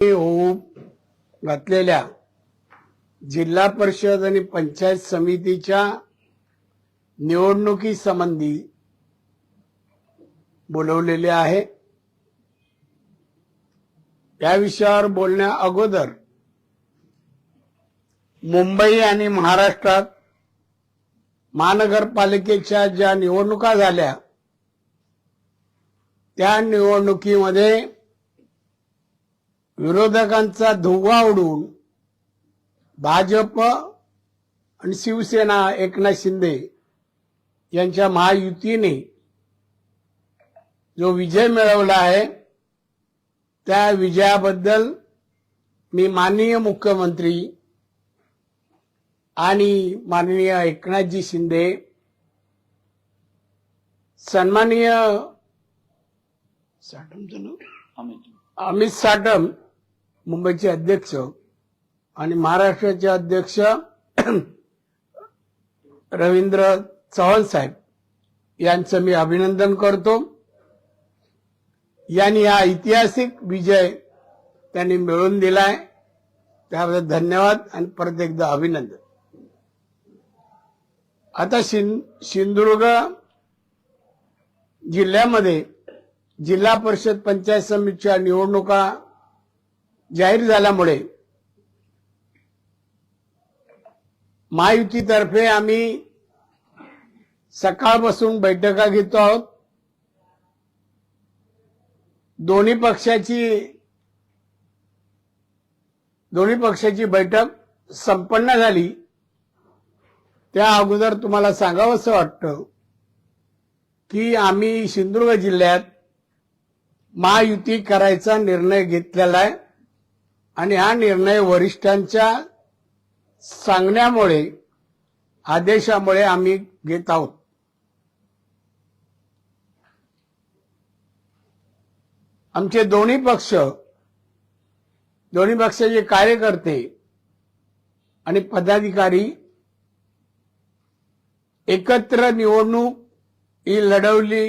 होऊ घातलेल्या जिल्हा परिषद आणि पंचायत समितीच्या निवडणुकी संबंधी बोलवलेले आहे. या विषयावर बोलण्या अगोदर मुंबई आणि महाराष्ट्रात महानगरपालिकेच्या ज्या निवडणुका झाल्या त्या निवडणुकीमध्ये विरोधकांचा धुव्वा उडून भाजप आणि शिवसेना एकनाथ शिंदे यांच्या महायुतीने जो विजय मिळवला आहे त्या विजयाबद्दल मी माननीय मुख्यमंत्री आणि माननीय एकनाथजी शिंदे सन्माननीय साठमचं नाव? अमित साटम मुंबईचे अध्यक्ष आणि महाराष्ट्राचे अध्यक्ष रवींद्र चव्हाण साहेब यांचं मी अभिनंदन करतो. यांनी हा ऐतिहासिक विजय त्यांनी मिळवून दिलाय. त्याबद्दल धन्यवाद आणि परत एकदा अभिनंदन. आता सिं सिंधुदुर्ग जिल्ह्यामध्ये जिल्हा परिषद पंचायत समितीच्या निवडणुका जाहीर झाल्यामुळे महायुतीतर्फे आम्ही सकाळपासून बैठका घेतो आहोत. दोन्ही पक्षाची दोन्ही पक्षाची बैठक संपन्न झाली. त्या अगोदर तुम्हाला सांगावं असं वाटतं की आम्ही सिंधुदुर्ग जिल्ह्यात महायुती करायचा निर्णय घेतलेला आहे. आणि हा निर्णय वरिष्ठांच्या सांगण्यामुळे आदेशामुळे आम्ही घेत आहोत. आमचे दोन्ही पक्ष दोन्ही पक्षाचे कार्यकर्ते आणि पदाधिकारी एकत्र निवडणूक ही लढवली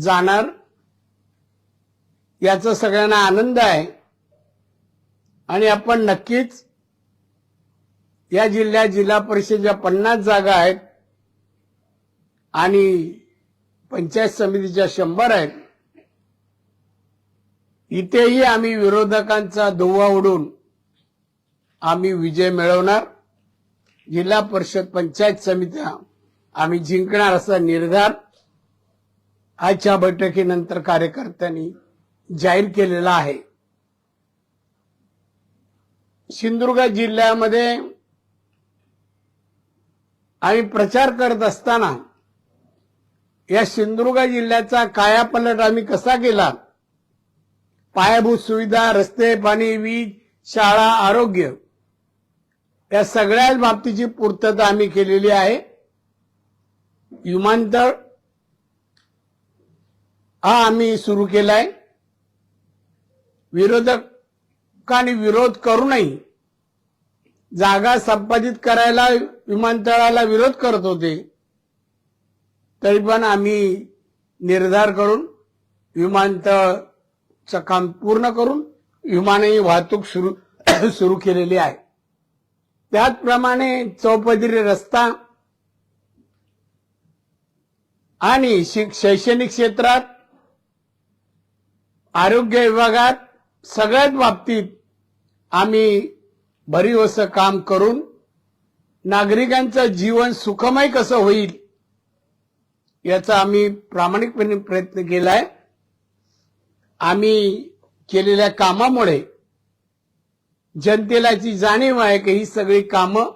जाणार याचा सगळ्यांना आनंद आहे. आणि आपण नक्कीच या जिल्ह्यात जिल्हा परिषदेच्या पन्नास जागा आहेत आणि पंचायत समितीच्या शंभर आहेत. इथेही आम्ही विरोधकांचा धुवा उडून आम्ही विजय मिळवणार. जिल्हा परिषद पंचायत समित्या आम्ही जिंकणार असा निर्धार आजच्या बैठकीनंतर कार्यकर्त्यांनी जाहीर केलेला आहे. सिंधुदुर्ग जिल्ह्यामध्ये आम्ही प्रचार करत असताना या सिंधुदुर्ग जिल्ह्याचा कायापलट आम्ही कसा केला? पायाभूत सुविधा रस्ते पाणी वीज शाळा आरोग्य या सगळ्याच बाबतीची पूर्तता आम्ही केलेली आहे. विमानतळ हा आम्ही सुरू केलाय. विरोधक विरोधकांनी विरोध करूनही जागा संपादित करायला विमानतळाला विरोध करत होते तरी पण आम्ही निर्धार करून विमानतळचं काम पूर्ण करून विमानही वाहतूक सुरू सुरू केलेली आहे. त्याचप्रमाणे चौपदरी रस्ता आणि शैक्षणिक क्षेत्रात आरोग्य विभागात सगळ्याच बाबतीत आम्ही भरीव असं काम करून नागरिकांचं जीवन सुखमय कसं होईल याचा आम्ही प्रामाणिकपणे प्रयत्न केलाय. आम्ही केलेल्या कामामुळे जनतेला जी जाणीव आहे की ही सगळी कामं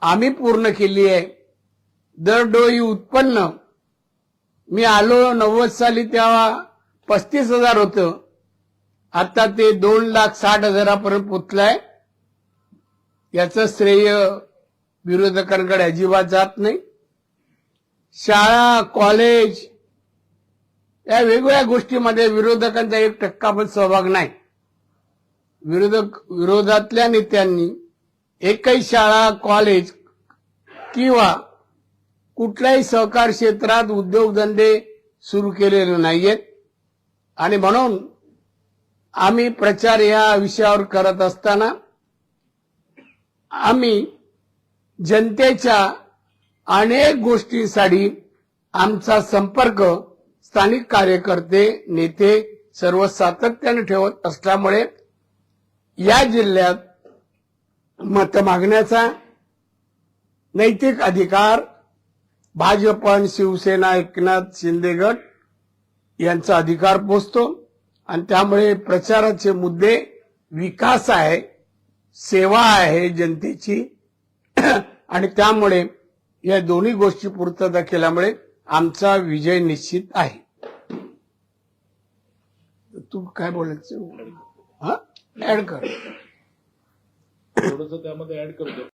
आम्ही पूर्ण केली आहे. दरडोई उत्पन्न. मी आलो नव्वद साली तेव्हा पस्तीस हजार होतं. आता ते दोन लाख साठ हजारापर्यंत पोचलाय. याचं श्रेय विरोधकांकडे अजिबात जात नाही. शाळा कॉलेज या वेगवेगळ्या गोष्टीमध्ये विरोधकांचा एक टक्का पण सहभाग नाही. विरोधक विरोधातल्या नेत्यांनी एकही शाळा कॉलेज किंवा कुठल्याही सहकार क्षेत्रात उद्योगधंदे सुरू केलेले नाहीयेत. आणि म्हणून आम्ही प्रचार या विषयावर करत असताना आम्ही जनतेच्या अनेक गोष्टींसाठी आमचा संपर्क स्थानिक कार्यकर्ते नेते सर्व सातत्याने ठेवत असल्यामुळे या जिल्ह्यात मत मागण्याचा नैतिक अधिकार भाजप आणि शिवसेना एकनाथ शिंदे गट यांचा अधिकार पोचतो. आणि त्यामुळे प्रचाराचे मुद्दे विकास आहे सेवा आहे जनतेची. आणि त्यामुळे या दोन्ही गोष्टी पूर्तता केल्यामुळे आमचा विजय निश्चित आहे. तू काय बोलायचं? हा? ऍड कर. थोडस त्यामध्ये ऍड करतो